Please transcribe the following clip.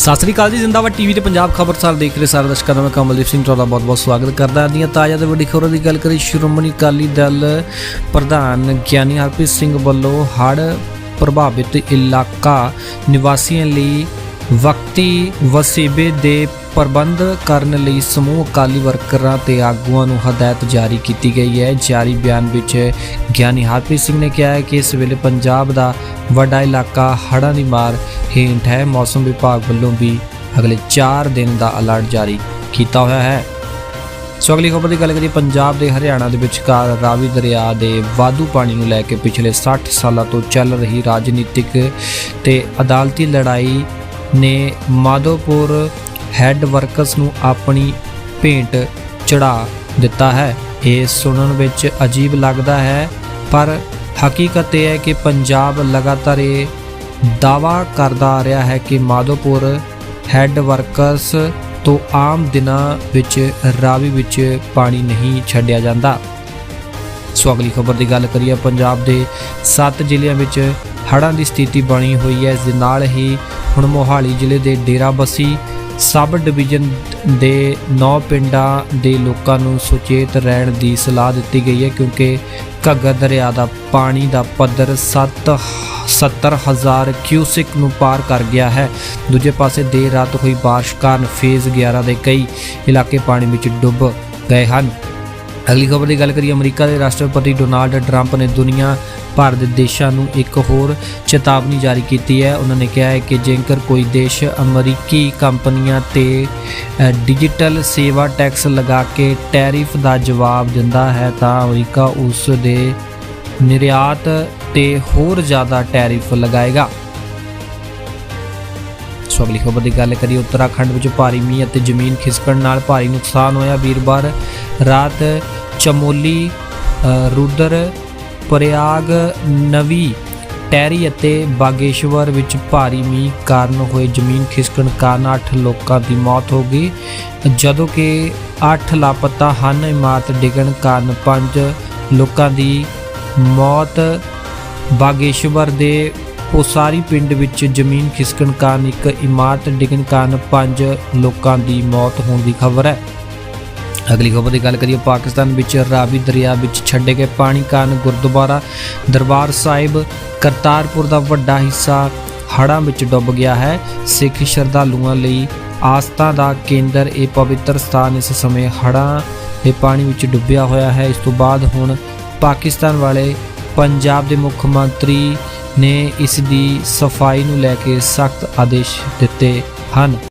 ਸਤਿ ਸ੍ਰੀ ਅਕਾਲ ਜੀ, ਜ਼ਿੰਦਾਬਾਦ ਟੀਵੀ ਤੇ ਪੰਜਾਬ ਖਬਰਸਾਰ ਦੇਖ ਰਹੇ ਸਾਰੇ ਦਰਸ਼ਕਾਂ ਦਾ ਮੈਂ ਕਮਲਦੀਪ ਸਿੰਘ ਤੁਹਾਡਾ ਬਹੁਤ-ਬਹੁਤ ਸਵਾਗਤ ਕਰਦਾ। ਹਾਂ ਦੀਆਂ ਤਾਜ਼ਾ ਤੇ ਵੱਡੀ ਖਬਰਾਂ ਦੀ ਗੱਲ ਕਰੀ ਸ਼੍ਰੋਮਣੀ ਅਕਾਲੀ ਦਲ ਪ੍ਰਧਾਨ ਗਿਆਨੀ ਹਰਪ੍ਰੀਤ ਸਿੰਘ ਵੱਲੋਂ ਹੜ੍ਹ ਪ੍ਰਭਾਵਿਤ ਇਲਾਕਾ ਨਿਵਾਸੀਆਂ ਲਈ ਵਕਤੀ ਵਸੀਬੇ ਦੇ ਪ੍ਰਬੰਧ ਕਰਨ ਲਈ ਸਮੂਹ ਅਕਾਲੀ ਵਰਕਰਾਂ ਤੇ ਆਗੂਆਂ ਨੂੰ ਹਦਾਇਤ ਜਾਰੀ ਕੀਤੀ ਗਈ ਹੈ। ਜਾਰੀ ਬਿਆਨ ਵਿੱਚ ਗਿਆਨੀ ਹਰਪ੍ਰੀਤ ਸਿੰਘ ਨੇ ਕਿਹਾ ਹੈ ਕਿ ਇਸ ਵੇਲੇ ਪੰਜਾਬ ਦਾ ਵੱਡਾ ਇਲਾਕਾ ਹੜ੍ਹਾਂ ਦੀ ਮਾਰ ਹੇਠ ਹੈ। ਮੌਸਮ ਵਿਭਾਗ ਵੱਲੋਂ ਵੀ ਅਗਲੇ 4 ਦਿਨ ਦਾ ਅਲਰਟ ਜਾਰੀ ਕੀਤਾ ਹੋਇਆ ਹੈ। ਸੋ ਅਗਲੀ ਖਬਰ ਦੀ ਗੱਲ ਕਰੀਏ, ਪੰਜਾਬ ਦੇ ਹਰਿਆਣਾ ਦੇ ਵਿਚਕਾਰ ਰਾਵੀ ਦਰਿਆ ਦੇ ਵਾਧੂ ਪਾਣੀ ਨੂੰ ਲੈ ਕੇ ਪਿਛਲੇ 60 ਸਾਲਾਂ ਤੋਂ ਚੱਲ ਰਹੀ ਰਾਜਨੀਤਿਕ ਤੇ ਅਦਾਲਤੀ ਲੜਾਈ ਨੇ ਮਾਧੋਪੁਰ ਹੈੱਡ ਵਰਕਸ ਨੂੰ ਆਪਣੀ ਭੇਂਟ ਚੜਾ ਦਿੱਤਾ ਹੈ। ਇਹ ਸੁਣਨ ਵਿੱਚ ਅਜੀਬ ਲੱਗਦਾ ਹੈ, ਪਰ ਹਕੀਕਤ ਇਹ ਹੈ ਕਿ ਪੰਜਾਬ ਲਗਾਤਾਰ ਇਹ ਦਾਵਾ ਕਰਦਾ ਆ ਰਿਹਾ ਹੈ ਕਿ ਮਾਧੋਪੁਰ ਹੈੱਡ ਵਰਕਰਸ ਤੋਂ ਆਮ ਦਿਨਾਂ ਵਿੱਚ ਰਾਵੀ ਵਿੱਚ ਪਾਣੀ ਨਹੀਂ ਛੱਡਿਆ ਜਾਂਦਾ। ਸੋ ਅਗਲੀ ਖਬਰ ਦੀ ਗੱਲ ਕਰੀਏ, ਪੰਜਾਬ ਦੇ 7 ਜ਼ਿਲ੍ਹਿਆਂ ਵਿੱਚ ਹੜ੍ਹਾਂ ਦੀ ਸਥਿਤੀ ਬਣੀ ਹੋਈ ਹੈ। ਇਸ ਦੇ ਨਾਲ ਹੀ ਹੁਣ ਮੋਹਾਲੀ ਜ਼ਿਲ੍ਹੇ ਦੇ ਡੇਰਾਬੱਸੀ ਸਬ ਡਿਵੀਜ਼ਨ ਦੇ 9 ਪਿੰਡਾਂ ਦੇ ਲੋਕਾਂ ਨੂੰ ਸੁਚੇਤ ਰਹਿਣ ਦੀ ਸਲਾਹ ਦਿੱਤੀ ਗਈ ਹੈ ਕਿਉਂਕਿ ਘੱਗਰ ਦਰਿਆ ਦਾ ਪਾਣੀ ਦਾ ਪੱਧਰ 7 70000 ਕਿਊਸਿਕ ਨੂੰ ਪਾਰ ਕਰ ਗਿਆ ਹੈ। ਦੂਜੇ ਪਾਸੇ ਦੇਰ ਰਾਤ ਹੋਈ ਬਾਰਿਸ਼ ਕਾਰਨ ਫੇਜ਼ 11 ਦੇ ਕਈ ਇਲਾਕੇ ਪਾਣੀ ਵਿੱਚ ਡੁੱਬ ਗਏ ਹਨ। ਅਗਲੀ ਖਬਰ ਦੀ ਗੱਲ ਕਰੀਏ, ਅਮਰੀਕਾ ਦੇ ਰਾਸ਼ਟਰਪਤੀ ਡੋਨਾਲਡ ਟਰੰਪ ਨੇ ਦੁਨੀਆ ਭਰ ਦੇ ਦੇਸ਼ਾਂ ਨੂੰ ਇੱਕ ਹੋਰ ਚੇਤਾਵਨੀ ਜਾਰੀ ਕੀਤੀ ਹੈ। ਉਹਨਾਂ ਨੇ ਕਿਹਾ ਹੈ ਕਿ ਜੇਕਰ ਕੋਈ ਦੇਸ਼ ਅਮਰੀਕੀ ਕੰਪਨੀਆਂ ਤੇ ਡਿਜੀਟਲ ਸੇਵਾ ਟੈਕਸ ਲਗਾ ਕੇ ਟੈਰਿਫ ਦਾ ਜਵਾਬ ਦਿੰਦਾ ਹੈ, ਤਾਂ ਅਮਰੀਕਾ ਉਸ ਦੇ ਨਿਰਯਾਤ ਤੇ ਹੋਰ ਜ਼ਿਆਦਾ ਟੈਰਿਫ ਲਗਾਏਗਾ। ਸੋ ਅਗਲੀ ਖਬਰ ਦੀ ਗੱਲ ਕਰੀਏ, ਉੱਤਰਾਖੰਡ ਵਿੱਚ ਭਾਰੀ ਮੀਂਹ ਅਤੇ ਜ਼ਮੀਨ ਖਿਸਕਣ ਨਾਲ ਭਾਰੀ ਨੁਕਸਾਨ ਹੋਇਆ। ਵੀਰਵਾਰ ਰਾਤ ਚਮੋਲੀ ਅ, ਰੁਦਰ ਪ੍ਰਯਾਗ ਨਵੀ ਟੈਰੀ ਅਤੇ ਬਾਗੇਸ਼ਵਰ ਵਿੱਚ ਭਾਰੀ ਮੀਂਹ ਕਾਰਨ ਹੋਏ ਜ਼ਮੀਨ ਖਿਸਕਣ ਕਾਰਨ 8 ਲੋਕਾਂ ਦੀ ਮੌਤ ਹੋ ਗਈ। ਜਦੋਂ ਕਿ 8 ਲਾਪਤਾ ਹਨ ਇਮਾਰਤ ਡਿੱਗਣ ਕਾਰਨ 5 ਲੋਕਾਂ ਦੀ ਮੌਤ। ਬਾਗੇਸ਼ਵਰ ਦੇ ਪੋਸਾਰੀ ਪਿੰਡ ਵਿੱਚ ਜ਼ਮੀਨ ਖਿਸਕਣ ਕਾਰਨ ਇੱਕ ਇਮਾਰਤ ਡਿੱਗਣ ਕਾਰਨ 5 ਲੋਕਾਂ ਦੀ ਮੌਤ ਹੋਣ ਦੀ ਖਬਰ ਹੈ। ਅਗਲੀ ਖਬਰ ਦੀ ਗੱਲ ਕਰੀਏ, ਪਾਕਿਸਤਾਨ ਵਿੱਚ ਰਾਵੀ ਦਰਿਆ ਵਿੱਚ ਛੱਡੇ ਗਏ ਪਾਣੀ ਕਾਰਨ ਗੁਰਦੁਆਰਾ ਦਰਬਾਰ ਸਾਹਿਬ ਕਰਤਾਰਪੁਰ ਦਾ ਵੱਡਾ ਹਿੱਸਾ ਹੜ੍ਹਾਂ ਵਿੱਚ ਡੁੱਬ ਗਿਆ ਹੈ। ਸਿੱਖ ਸ਼ਰਧਾਲੂਆਂ ਲਈ ਆਸਥਾ ਦਾ ਕੇਂਦਰ, ਇਹ ਪਵਿੱਤਰ ਸਥਾਨ ਇਸ ਸਮੇਂ ਹੜ੍ਹਾਂ ਦੇ ਪਾਣੀ ਵਿੱਚ ਡੁੱਬਿਆ ਹੋਇਆ ਹੈ। ਇਸ ਤੋਂ ਬਾਅਦ ਹੁਣ ਪਾਕਿਸਤਾਨ ਵਾਲੇ ਪੰਜਾਬ ਦੇ ਮੁੱਖ ਮੰਤਰੀ ਨੇ ਇਸ ਦੀ ਸਫ਼ਾਈ ਨੂੰ ਲੈ ਕੇ ਸਖਤ ਆਦੇਸ਼ ਦਿੱਤੇ ਹਨ।